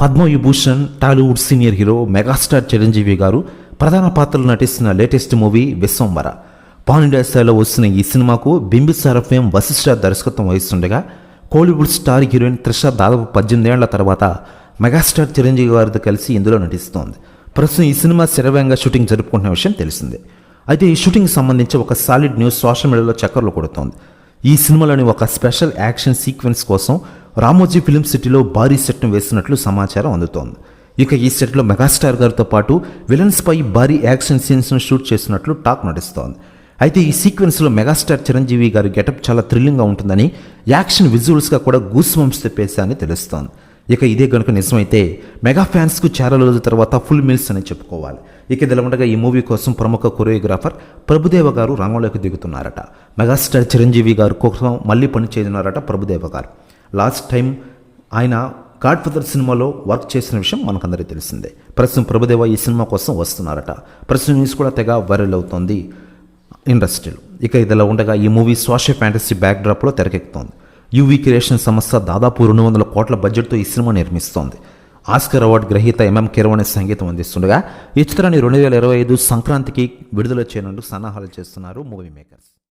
Padma Vibhushan Tollywood senior hero megastar Chiranjeevi garu ప్రధాన పాత్రలు నటిస్తున్న latest movie Vishwambhara. Pan India స్థాయిలో వస్తున్న ఈ సినిమాకు బింబిసార ఫేమ్ వశిష్ఠ దర్శకత్వం వహిస్తుండగా కోలీవుడ్ స్టార్ హీరోయిన్ త్రిష దాదాపు పద్దెనిమిదేళ్ళ తర్వాత మెగాస్టార్ చిరంజీవి గారితో కలిసి ఇందులో నటిస్తోంది. ప్రస్తుతం ఈ సినిమా శరవేగంగా షూటింగ్ జరుపుకుంటున్న విషయం తెలిసిందే. అయితే ఈ షూటింగ్ సంబంధించి ఒక సాలిడ్ న్యూస్ సోషల్ మీడియాలో చక్కర్లు కొడుతోంది. ఈ సినిమాలోని ఒక స్పెషల్ యాక్షన్ సీక్వెన్స్ కోసం రామోజీ ఫిలిం సిటీలో భారీ సెట్ను వేసినట్లు సమాచారం అందుతోంది. ఇక ఈ సెట్లో మెగాస్టార్ గారితో పాటు విలన్స్ పై భారీ యాక్షన్ సీన్స్ను షూట్ చేసినట్లు టాక్ నడుస్తోంది అయితే ఈ సీక్వెన్స్లో మెగాస్టార్ చిరంజీవి గారి గెటప్ చాలా థ్రిల్లింగ్గా ఉంటుందని యాక్షన్ విజువల్స్గా కూడా గూస్ వంశ తెప్పేసా అని తెలుస్తోంది. ఇక ఇదే కనుక నిజమైతే మెగా ఫ్యాన్స్కు చాలా రోజుల తర్వాత ఫుల్ మిల్స్ అని చెప్పుకోవాలి. ఇక ఇదిలా ఉండగా ఈ మూవీ కోసం ప్రముఖ కొరియోగ్రాఫర్ ప్రభుదేవ గారు రంగంలోకి దిగుతున్నారట. మెగాస్టార్ చిరంజీవి గారు కోసం మళ్ళీ పని చేయనున్నారట ప్రభుదేవ గారు. లాస్ట్ టైం ఆయన గాడ్ ఫాదర్ సినిమాలో వర్క్ చేసిన విషయం మనకందరికీ తెలిసిందే. ప్రస్తుతం ప్రభుదేవ ఈ సినిమా కోసం వస్తున్నారట. ప్రస్తుతం న్యూస్ కూడా తెగ వైరల్ అవుతోంది ఇండస్ట్రీలో. ఇక ఇదిలా ఉండగా ఈ మూవీ సోషల్ ఫ్యాంటసీ బ్యాక్డ్రాప్లో తెరకెక్కుతోంది. యూవీ క్రియేషన్ సంస్థ దాదాపు రెండు వందల కోట్ల బడ్జెట్తో ఈ సినిమా నిర్మిస్తోంది. ఆస్కర్ అవార్డు గ్రహీత ఎంఎం కిరవణి సంగీతం అందిస్తుండగా ఈ చిత్రాన్ని రెండు వేల ఇరవై ఐదు సంక్రాంతికి విడుదల చేయనుందుకు సన్నాహాలు చేస్తున్నారు మూవీ మేకర్స్.